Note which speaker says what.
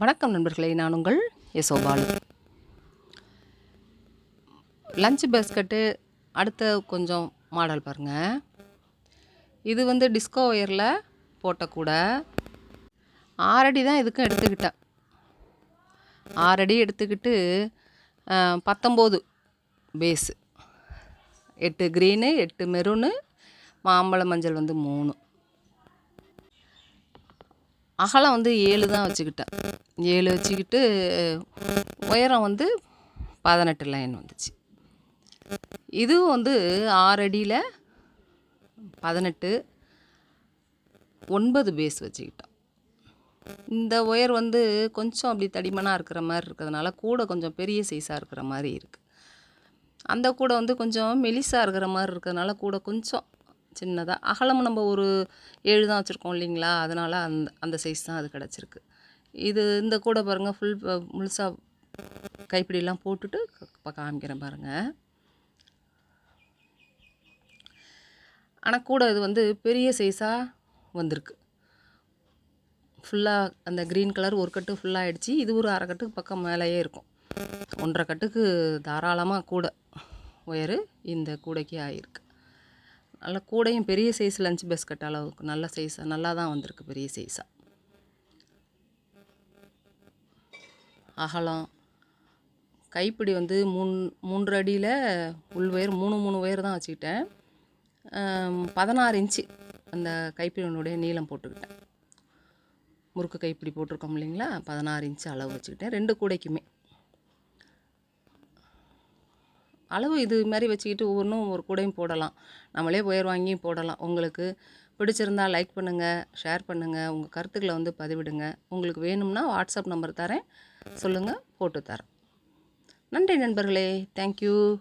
Speaker 1: வணக்கம் நண்பர்களே நான் உங்கள் யசோபாலு லஞ்ச் பேஸ்கட்டு அடுத்த கொஞ்சம் மாடல் பாருங்கள் இது வந்து டிஸ்கோ ஒயரில் போட்ட கூட. ஆறடி தான் இதுக்கும் எடுத்துக்கிட்டேன் ஆறடி எடுத்துக்கிட்டு பத்தொம்போது பேஸு. எட்டு க்ரீனு எட்டு மெரூனு மாம்பழ மஞ்சள் வந்து மூணு. அகலம் வந்து ஏழு தான் வச்சுக்கிட்டேன் ஏழு வச்சுக்கிட்டு உயரம் வந்து பதினெட்டு லைன் வந்துச்சு. இதுவும் வந்து ஆறு அடியில் பதினெட்டு ஒன்பது பேஸ் வச்சுக்கிட்டோம். இந்த ஒயர் வந்து கொஞ்சம் அப்படி தடிமனாக இருக்கிற மாதிரி இருக்கிறதுனால கூட கொஞ்சம் பெரிய சைஸாக இருக்கிற மாதிரி இருக்குது அந்த கூடை வந்து கொஞ்சம் மெலிசாக இருக்கிற மாதிரி இருக்கிறதுனால கூட கொஞ்சம் சின்னதாக அகலம் நம்ம ஒரு ஏழு தான் வச்சுருக்கோம் இல்லைங்களா? அதனால் அந்த அந்த சைஸ் தான் அது கிடச்சிருக்கு. இது இந்த கூடை பாருங்கள் ஃபுல் முழுசாக கைப்பிடியெல்லாம் போட்டுட்டு காமிக்கிறேன் பாருங்கள் ஆனால் கூட இது வந்து பெரிய சைஸாக வந்திருக்கு. ஃபுல்லாக அந்த க்ரீன் கலர் ஒரு கட்டு ஃபுல்லாக ஆகிடுச்சு இது ஒரு அரை கட்டுக்கு பக்கம் மேலேயே இருக்கும். ஒன்றரை கட்டுக்கு தாராளமாக கூடை ஒயரு இந்த கூடைக்கு ஆகிருக்கு நல்ல கூடையும் பெரிய சைஸ் லஞ்ச் பெஸ்கட் அளவுக்கு. நல்ல சைஸாக நல்லா தான் வந்திருக்கு பெரிய சைஸாக அகலம். கைப்பிடி வந்து மூணு மூன்று அடியில் உள் ஒயர் மூணு மூணு ஒயர் தான் வச்சுக்கிட்டேன். பதினாறு இன்ச்சு அந்த கைப்பிடியினுடைய நீளம் போட்டுக்கிட்டேன். முறுக்கு கைப்பிடி போட்டிருக்கோம் இல்லைங்களா? பதினாறு இன்ச்சு அளவு வச்சுக்கிட்டேன் ரெண்டு கூடைக்குமே. அளவு இது மாதிரி வச்சுக்கிட்டு ஒவ்வொன்றும் ஒரு கூடையும் போடலாம். நம்மளே உயர் வாங்கியும் போடலாம். உங்களுக்கு பிடிச்சிருந்தா லைக் பண்ணுங்கள் ஷேர் பண்ணுங்கள் உங்கள் கருத்துக்களை வந்து பதிவிடுங்க. உங்களுக்கு வேணும்னா வாட்ஸ்அப் நம்பர் தரேன். சொல்லுங்கள் போட்டு தரேன். நன்றி நண்பர்களே தேங்க்யூ